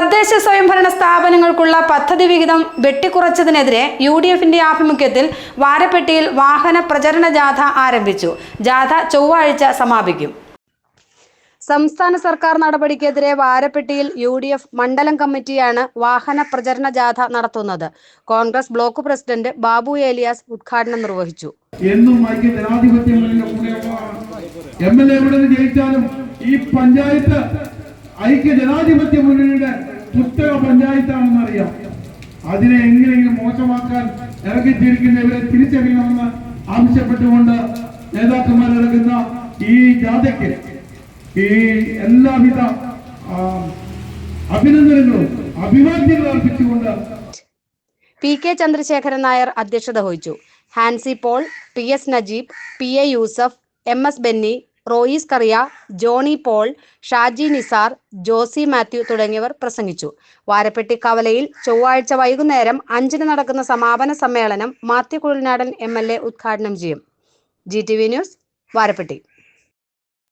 തദ്ദേശ സ്വയംഭരണ സ്ഥാപനങ്ങൾക്കുള്ള പദ്ധതി വിഹിതം വെട്ടിക്കുറച്ചതിനെതിരെ യു ഡി എഫിന്റെ ആഭിമുഖ്യത്തിൽ വാരപ്പെട്ടിയിൽ വാഹന പ്രചരണ ജാഥ ആരംഭിച്ചു. ജാഥ ചൊവ്വാഴ്ച സമാപിക്കും. സംസ്ഥാന സർക്കാർ നടപടിക്കെതിരെ വാരപ്പെട്ടിയിൽ യു ഡി എഫ് മണ്ഡലം കമ്മിറ്റിയാണ് വാഹന പ്രചരണ ജാഥ നടത്തുന്നത്. കോൺഗ്രസ് ബ്ലോക്ക് പ്രസിഡന്റ് ബാബു ഏലിയാസ് ഉദ്ഘാടനം നിർവഹിച്ചു. എന്നും ജയിച്ചാലും ഈ പഞ്ചായത്ത് ഐക്യ ജനാധിപത്യ മുന്നണിയുടെ പുസ്തക പഞ്ചായത്താണെന്ന് അറിയാം അതിനെ എങ്ങനെയെങ്കിലും മോശമാക്കാൻ ഇറങ്ങിത്തിരിക്കുന്ന ഇവരെ തിരിച്ചറിയണമെന്ന് ആവശ്യപ്പെട്ടുകൊണ്ട് നേതാക്കന്മാർ ഇറങ്ങുന്ന ഈ ജാഥയ്ക്ക് ഈ എല്ലാവിധ അഭിനന്ദനങ്ങളും അഭിവാദ്യങ്ങളും അർപ്പിച്ചുകൊണ്ട് പി കെ ചന്ദ്രശേഖരൻ നായർ അധ്യക്ഷത വഹിച്ചു. Hansi Paul P S Najeeb P A Yusuf M S Benny Royce Kariya Johny Paul Shaji Nisar Josy Mathew തുടങ്ങിയവർ പ്രസംഗിച്ചു. വാരപ്പെട്ടി കവലയിൽ ചൊവ്വാഴ്ച വൈകുന്നേരം അഞ്ചിന് നടക്കുന്ന സമാപന സമ്മേളനം Mathew Kuzhalnadan M L A ഉദ്ഘാടനം ചെയ്യും. G T V news Varapetty.